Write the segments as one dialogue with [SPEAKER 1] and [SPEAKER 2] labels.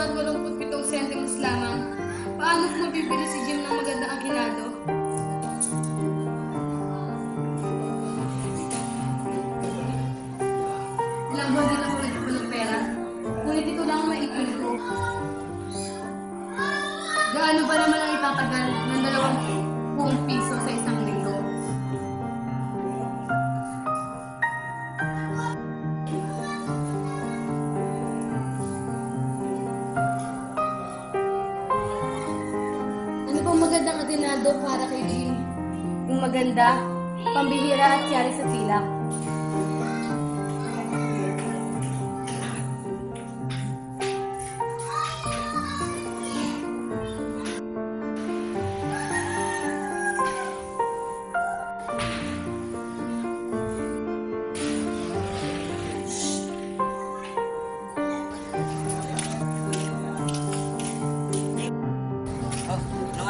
[SPEAKER 1] 87 sentimos lamang, paano ko mabibili si Jim ng magandang akinado? Ilang buwan din ako nagpo ng pera, ngunit ito lang maipin ko. Gaano ba naman ang itatagal ng dalawang buong piso sa isang magandang atinado para kay Jean. Yung maganda, pambihira at yari sa tilak.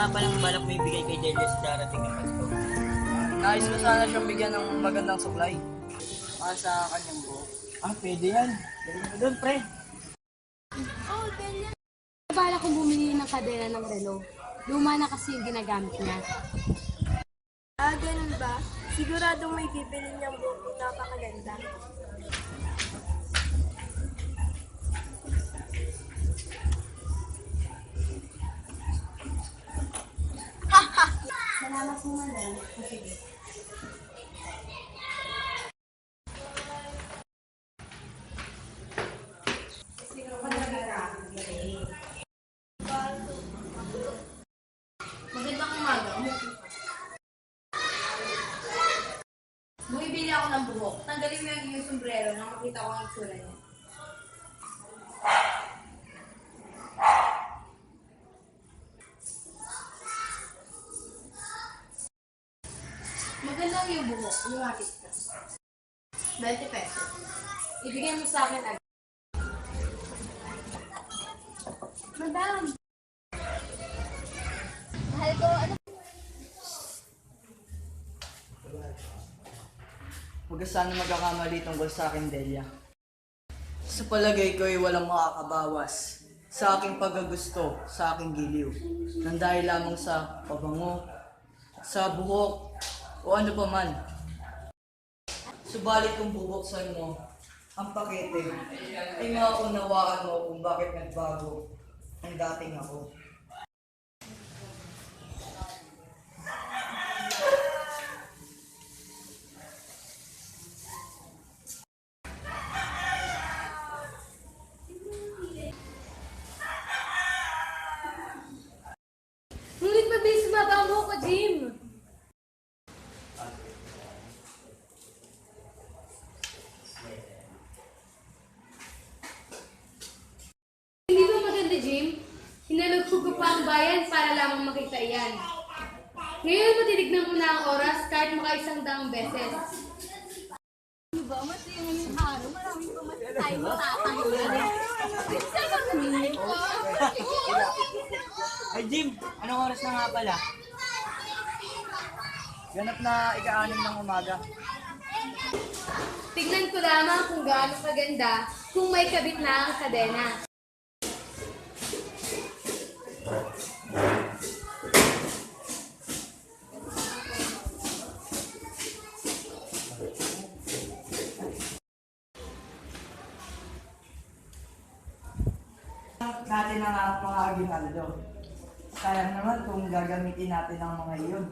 [SPEAKER 2] Nga palang balak mo ibigay kay Delia sa darating na Pasko?
[SPEAKER 3] Nais ko sana siyang bigyan ng magandang supply. Para sa kanyang buhok.
[SPEAKER 2] Ah, pwede yan. Galing mo doon, pre.
[SPEAKER 1] Bala kong bumili ng kadena ng relo. Luma na kasi yung ginagamit niya.
[SPEAKER 4] Ah, ganun ba? Siguradong may bibili niyang buhok na napakaganda.
[SPEAKER 1] Salamat po madam. Sige. Magandang umaga. Bumibili ako ng buhok. Tanggalin mo yung sombrero nang makita ko ang itsura niya. Magandang Lumapit ka. 20 pesos. Ibigay mo sa akin agad. Madam!
[SPEAKER 4] Mahal ko, ano?
[SPEAKER 3] Huwag sana magkakamali tungkol sa akin, Delia. Sa palagay ko ay walang makakabawas sa aking pagkagusto, sa aking giliw. Nang dahil lamang sa pabango, sa buhok, o ano pa man. Subalit kung bubuksan mo ang pakete, ay mauunawaan mo kung bakit nagbago ang dating ako.
[SPEAKER 1] Ngunit mabilis sumaba ang buhok ko, Jim. Hindi ba maganda, Jim? Hinalugpog ko pa ang bayan para lamang makita iyan. Ngayon mo titignan mo na ang oras kahit makaisang daang beses.
[SPEAKER 5] Ano ba? Mas yung ngayong araw, maraming
[SPEAKER 4] pa mas
[SPEAKER 2] tayo
[SPEAKER 4] matatanggal.
[SPEAKER 5] Minsan lang namin
[SPEAKER 3] ko. Ay, Jim, anong oras na nga pala? Ganap na ika-anim ng umaga.
[SPEAKER 1] Tignan ko lamang kung gaano kaganda kung may kabit na ang kadena.
[SPEAKER 3] Natin ang mga aginaldo. Sayang naman kung gagamitin natin ang mga iyon.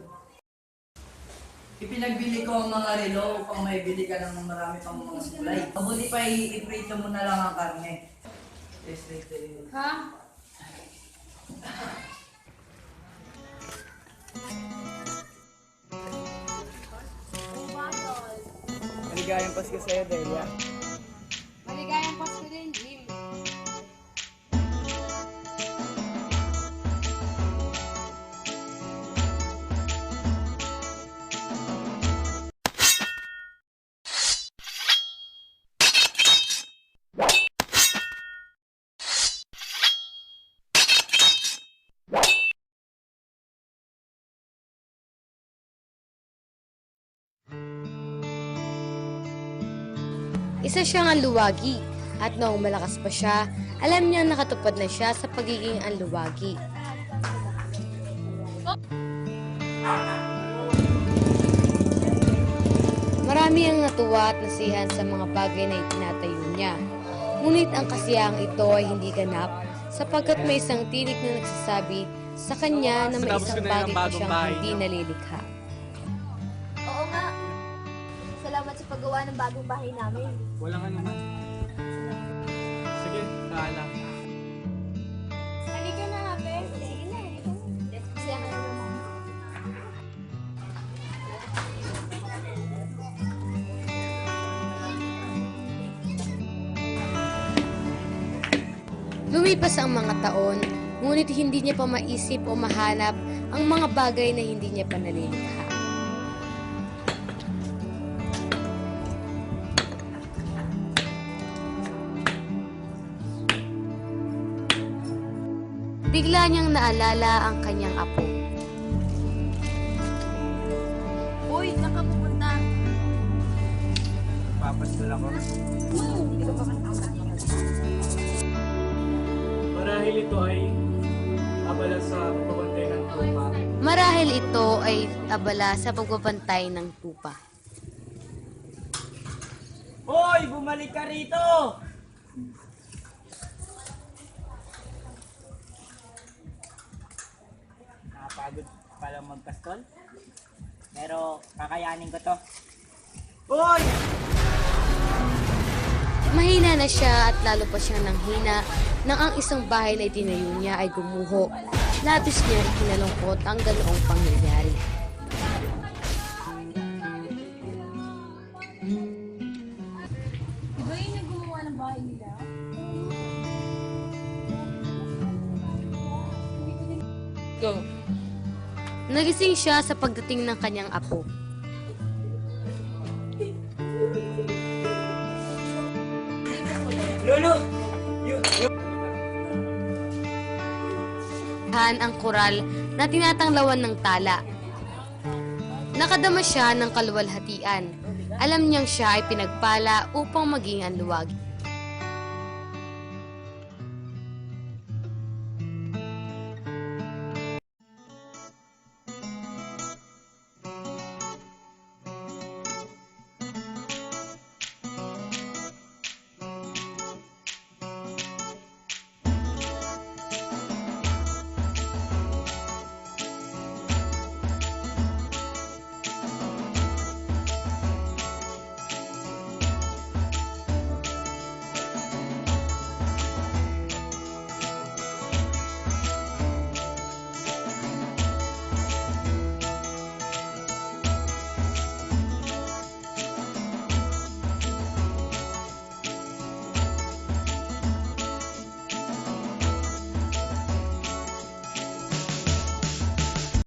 [SPEAKER 3] Ipinagbili ko ang mga relo upang may bili ka ng marami pang mga supply. Mabuti pa i-prito mo na lang ang karne. Yes, yes, yes.
[SPEAKER 1] Ha?
[SPEAKER 3] Maligayang Pasko sa'yo, Delia.
[SPEAKER 6] Isa siyang anluwagi at noong malakas pa siya, alam niyang nakatupad na siya sa pagiging anluwagi. Marami ang natuwa at nasihan sa mga bagay na itinatayo niya. Ngunit ang kasiyahang ito ay hindi ganap sapagkat may isang tinik na nagsasabi sa kanya na may isang bagay pa siyang hindi nalilikha.
[SPEAKER 4] paggawa
[SPEAKER 5] ng bagong bahay namin.
[SPEAKER 7] Walang ano man. Sige, paalam.
[SPEAKER 5] Halika na, Ben.
[SPEAKER 4] Sige na, halika na. Kasi
[SPEAKER 6] ano naman. Lumipas ang mga taon, ngunit hindi niya pa maisip o mahanap ang mga bagay na hindi niya pa panalilikha. Bigla niyang naalala ang kanyang apo. Uy, saan ka pupunta?
[SPEAKER 2] Papasal ako.
[SPEAKER 7] Marahil ito ay abala sa pagbabantay ng tupa.
[SPEAKER 6] Marahil ito ay abala sa pagbabantay ng tupa.
[SPEAKER 2] Hoy! Bumalik ka rito! Nakapagod palang magpastol. Pero kakayanin ko to. Hoy!
[SPEAKER 6] Mahina na siya at lalo pa siyang nanghina nang ang isang bahay na itinayo niya ay gumuho. Labis niya ikinalungkot ang ganoong pangyayari. Di
[SPEAKER 1] ba yun yung gumawa ng bahay nila?
[SPEAKER 6] Nagising siya sa pagdating ng kanyang apo.
[SPEAKER 2] Lolo!
[SPEAKER 6] Han ang koral na tinatanglawan ng tala. Nakadama siya ng kaluwalhatian. Alam niyang siya ay pinagpala upang maging anluwag.